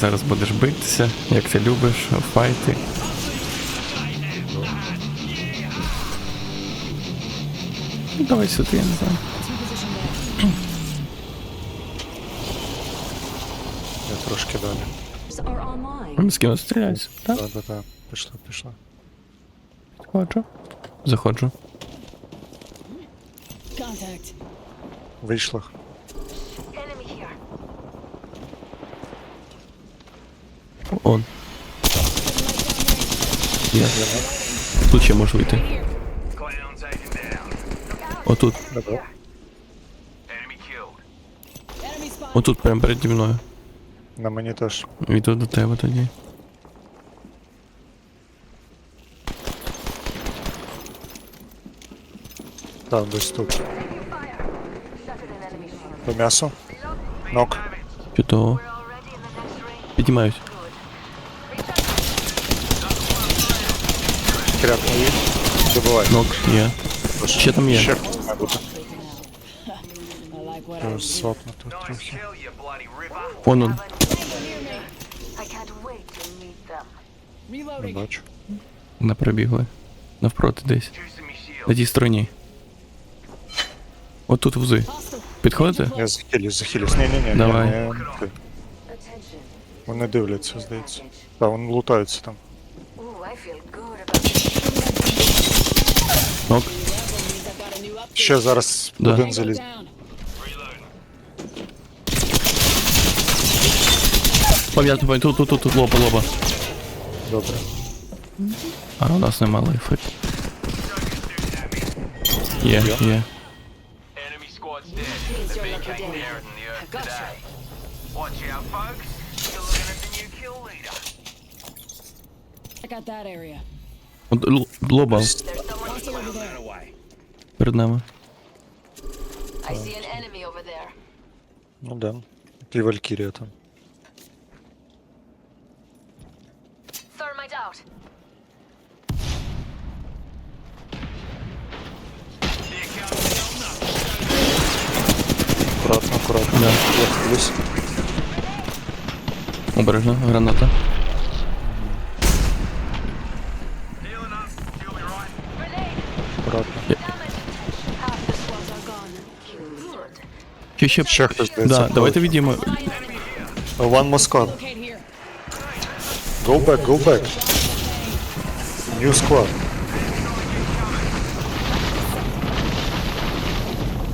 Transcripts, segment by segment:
Зараз будеш битися, як ти любиш, файти. Ну, Давай сюди, я не знаю. Я трошки далі. online. Вони з ким стріляються, так? Да, да, да. Пішла, пішла. Заходжу. Заходжу. Вийшла. Он. Є. Тут ще можу вийти. Clown taken down. Отут. Добре. Enemy killed. Enemy spot. Отут прямо переді мною. На мені теж. Йду до тебе тоді. Так, десь тут. Fire. Shattered an enemy shield. По м'ясу. Нок. Чудово. We're already in the next ring. Піднімаюсь. Кряк мої. Добивай. Нок є. Ще там є. Ще хтось має бути. I like what I Треба Свапнути Nice трохи. kill, you bloody ripper. Вон он. I can't wait to meet them. Не Reloading. бачу. Не пробігли. Навпроти десь. Juicing me shield. На тій стороні. Отут вузи. Hostile. Підходите? Я захилюсь, захилюсь. Ні, ні, ні. Давай. Не, не. Attention. Вони дивляться, здається. Так, вони лутаються там. Нок. Ще зараз Да. один заліз. Down. Пам'ятаю, пам'ятаю, тут, тут, тут, тут, лоба, лоба. Добре. А у нас нема лайфи. Є, є. Enemy squad's dead. The BK nearer than the Earth today. Watch out, folks. You're looking at the new kill leader. Check out that area. От л- Лоба There's someone over there. перед нами. I see an enemy over there. Ну да. І Валькірія там. Thermite out. Акуратно, акуратно. Да. Я хилюсь. Обережно, граната. Чи ще... Ще хтось дивиться. Да, давайте відіймо. One more squad. Locate here. Go back, go back. New squad.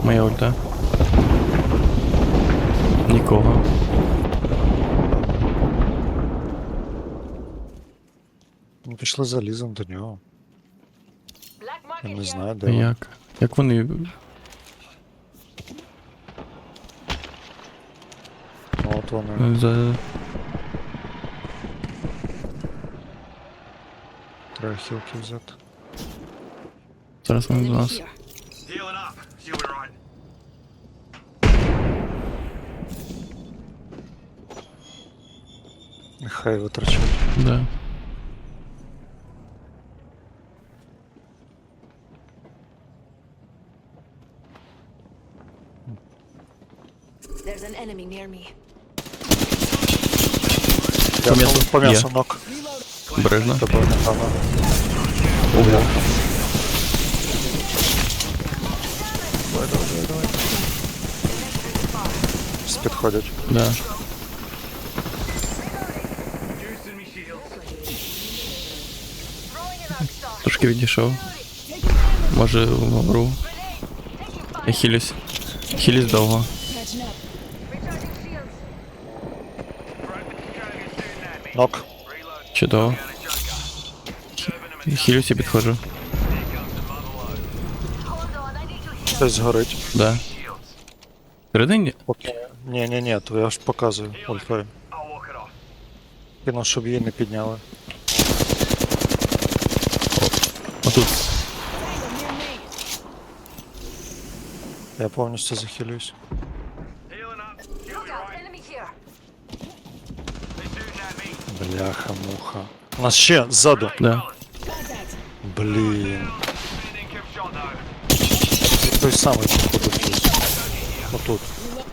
Моя ульта. Нікого. Ну, пішли залізом до нього. Black Я market не here. знаю, А де. він. Як? Як вони. Ну, От вони. За... Треба хілки взяти. Зараз вони до нас. Нехай витрачають. Да. There's an enemy near me. Я м'ясу? по Є. м'ясу нок. Обережно. Тебе непогано. Ого. Давай, давай, давай, давай. Всі підходять. Да. Juicing me shield. Throwing an arc star. Трошки відійшов. Може вмру. Я хилюсь. Хилюсь довго. I need to heal. Хтось згорить. Да. Shields. Всередині? Поки. Ні, ні, ні, то я ж показую. Ультою. I'll walk it off. Кину, щоб її не підняли. Отут. Я повністю захилююсь. shooting at me. Бляха, муха. У нас ще ззаду. Да. Contact. Блін. Sending kill shot though. Той самий походу фьюз. Отут.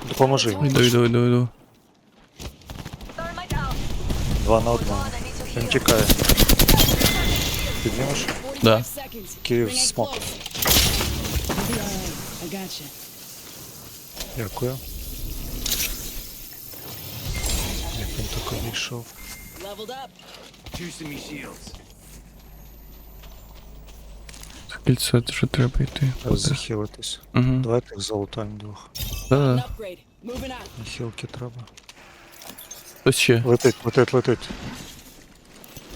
Допоможи. Йду, йду, йду, йду. Thermite out. Два на одного. Він тікає. Піднімеш? Да. Seconds. Київ Ring ain't смок. close. You'll be alright. I got you. Дякую. Як він тако вийшов? Leveled up. Juicing me shields. Кільце, що треба йти. Захилитись. Угу. Давайте їх залутаємо двох. Да, An да. upgrade. Moving out. На хілки треба. Хтось ще. Летить, летить, летить.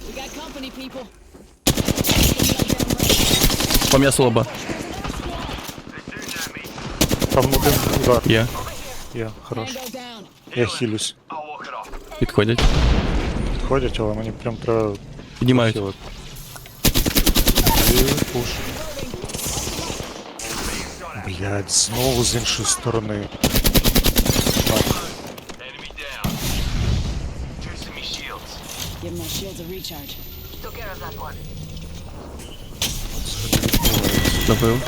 We got company, people. По м'ясу лоба. Там один удар. Є. Є, хорош. Tango down. Я хилюсь. I'll walk it off. Підходять. Підходять, але мені прям треба Піднімають. хілити. І пуш. Блядь, знову з іншої сторони. Enemy down. Juicing me shields. Give my shields a recharge. Took care of that one. Добив.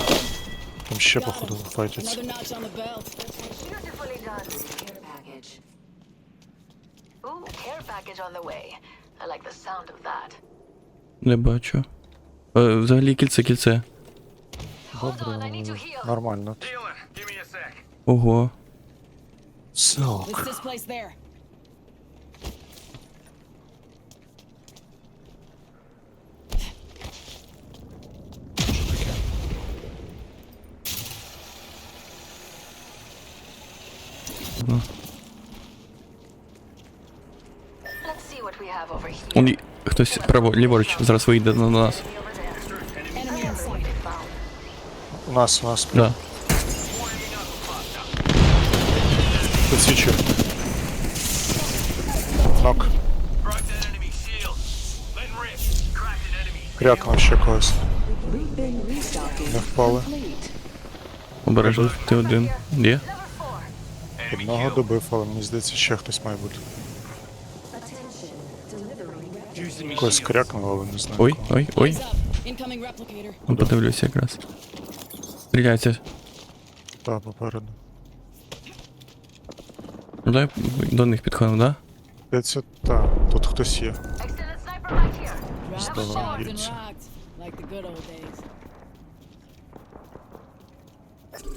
Там ще походу файтяться. Another notch on the belt. Beautifully done. Care package. Ooh, care package on the way. I like the sound of that. Не бачу. Е, взагалі кільце, кільце. Добре, нормально. Dealer, give me a sec. Ого. Сок. What's this place there? Let's see what we have over here. Он, хтось право, ліворуч, зараз вийде на нас. У нас, у нас Да. підсвічує. Нок. Крякнув ще когось. Не впали. Обережно, ти один. Є? Одного добив, але мені здається, ще хтось має бути. Juicing me Когось shields. крякнув, але не знаю. Ой, кого. ой, ой. Heads up. Incoming replicator. Ну, подивлюся якраз. Стріляється. Та, попереду. Ну дай до них підходимо, да? Здається, та, тут хтось є. Extended sniper right here. Drop Давай, shocked and бьются. rocked. Like the good old days.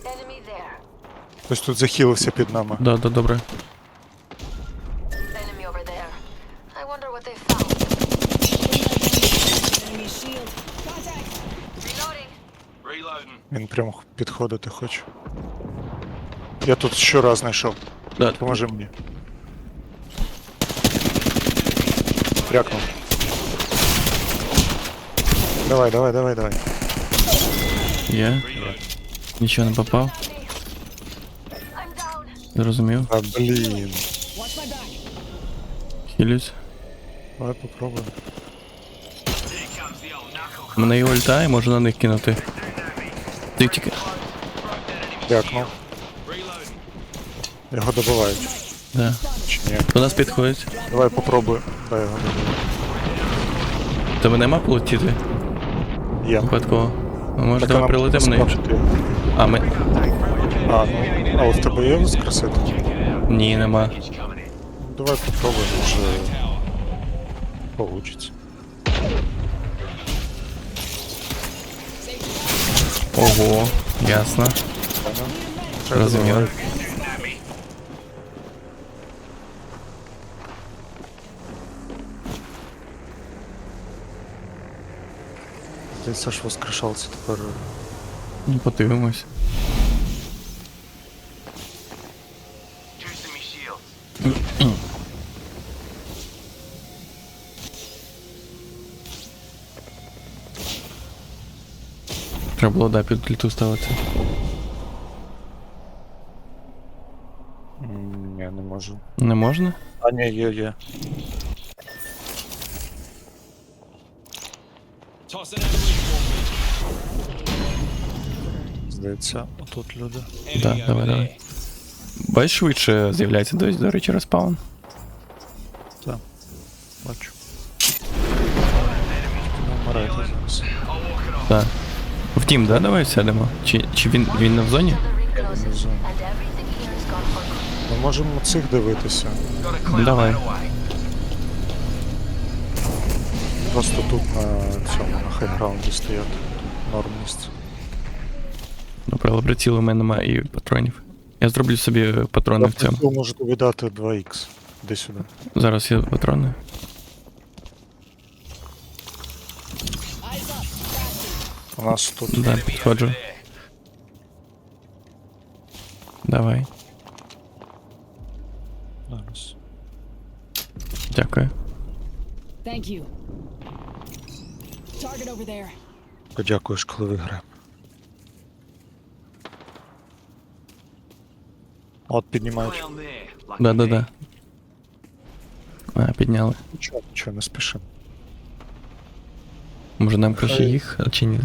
Enemy there. Хтось тут захилився під нами. Да, да, добре. Reloading. Він прямо підходити хоче. Я тут щораз знайшов. Да. Поможи мені. Крякнув. Давай, давай, давай, давай. Є. Нічого не попав. I'm down. Зрозумів. А, блін. Watch my back. Хилюсь. Давай попробуємо. Here comes the old knuckle. У мене є ульта і можу на них кинути. Ти тільки. Його добивають. Да. Чи ні? До нас підходить. Давай попробуємо. Дай його добив. Тебе нема полетіти? Є. Випадково. А може давай нам прилетимо на іншу? А ми. А, ну, а у тебе є воскресити? Ні, нема. Давай попробуємо, може получиться. Ого, ясно. Розумію. Здається, ж воскрешалці тепер. Ну, подивимось. Треба було да, під літу ставити. М, Ні, не можу. Не можна? А, ні, є, є. Здається, отут люди. Да, давай, давай. Бачиш, швидше з'являється до, до речі, респаун. Так. Бачу. Не вмирайте зараз. Так. Втім, да, давай сядемо. Чи, чи він, він не в зоні? The ring closes, and everything here is gone for good. Ми можемо цих дивитися. Gotta clear Давай. that away. просто тут на цьому, на хайграунді стояти. Норм місце. Добре, але прицілу у мене немає і патронів. Я зроблю собі патрони в цьому. Ви можете віддати 2х. Де сюди. Зараз є патрони. У нас тут Да, підходжу. Давай. зараз. Дякую. Thank you. Target over there. Подякуєш, коли виграє. От піднімають. Down there. Lucky Да-да-да. А, підняли. Нічого, нічого, не спішимо. Може нам краще їх а чи ні?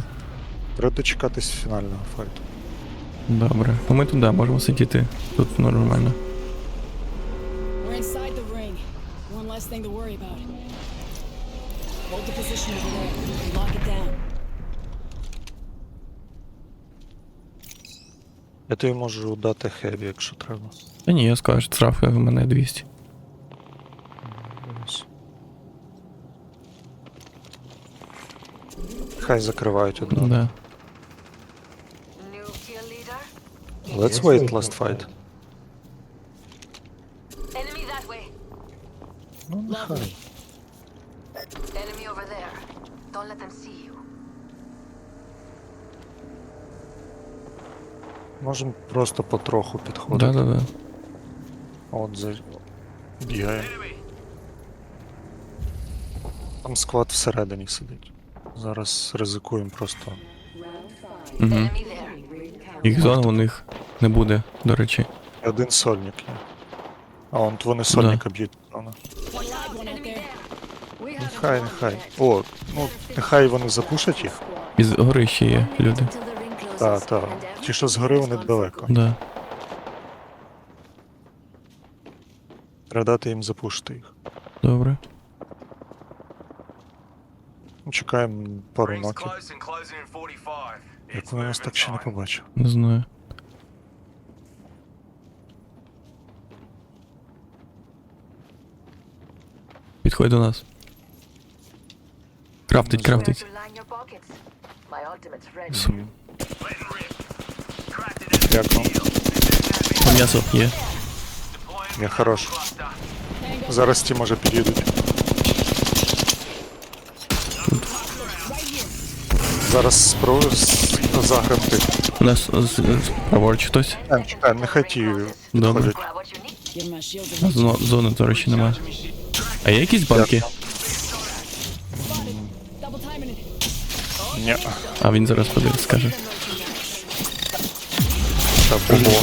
Треба дочекатись фінального файту. Добре. Ну ми туди можемо сидіти. Тут нормально. We're inside the ring. One less thing to worry about. Hold the position over there lock it down. Я тобі можу дати хеві, якщо треба. Та ні, я скажу, штрафи в мене 200. Хай закривають одного. Да. Let's wait last fight. Enemy that way. Ну, нехай. Enemy over there. Don't let them see you. Можемо просто потроху підходити. Да-да-да. От за... бігає. Там склад всередині сидить. Зараз ризикуємо просто. Угу. Enemy there. Їх зон у них не буде, до речі. Один сольник є. А он вони сольника б'ють. There. Нехай, нехай. О, ну нехай вони запушать їх. Із гори ще є люди. Так, так. Ті, що згори, вони далеко. Да. Треба дати їм запушити їх. Добре. Ну, Чекаємо пару 45. Як вони нас так ще не time. побачили. Не знаю. Підходь до нас. Крафтить, Where крафтить. to line your pockets. My ultimate's ready. С- Letting rip. Cracked it in Дякую. О, М'ясо є. Deploying Я хорош. cluster. Tango. Зараз ті може під'їдуть. Right here. Зараз спробую загребти. У нас з- з- праворуч хтось. Чекаємо, чекаємо, нехай ті Добре. підходять. Grab what you need. Give him a shield А to зони, зони, до речі, немає. А є якісь банки? Spotted. Double timing it. Ні, А він зараз подивиться, скаже. та було.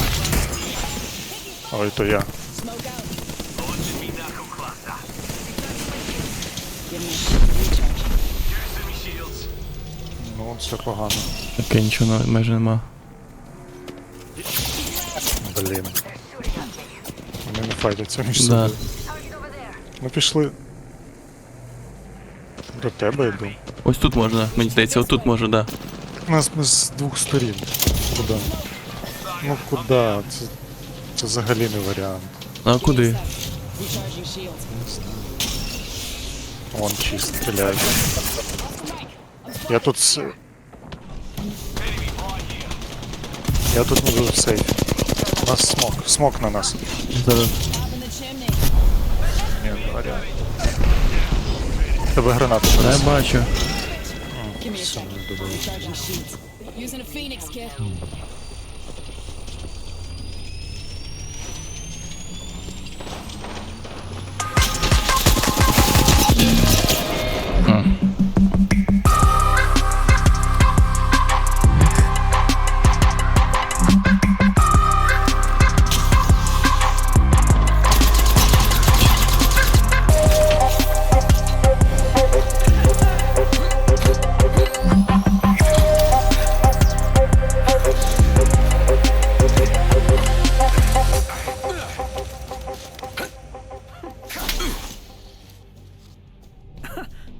Ой, то я. Smoke out. Launching me knuckle cluster. Give him a shield to recharge. Juicing me shields. Ну, це погано. Окей, нічого на- майже нема. Блін. Вони не файтяться між Да. собою. Target over there. Ми пішли. До тебе йду. Ось тут можна, мені здається, отут може, да. Нас ми з двох сторін. Куди? Ну куди? Це, це взагалі не варіант. А куди? Recharging shields. Вон чисто стріляють. Я тут с... Я тут не буду в сейфі. У нас смок. Смок на нас. Зараз. варіант. Тебе граната Я бачу. Using a phoenix kit.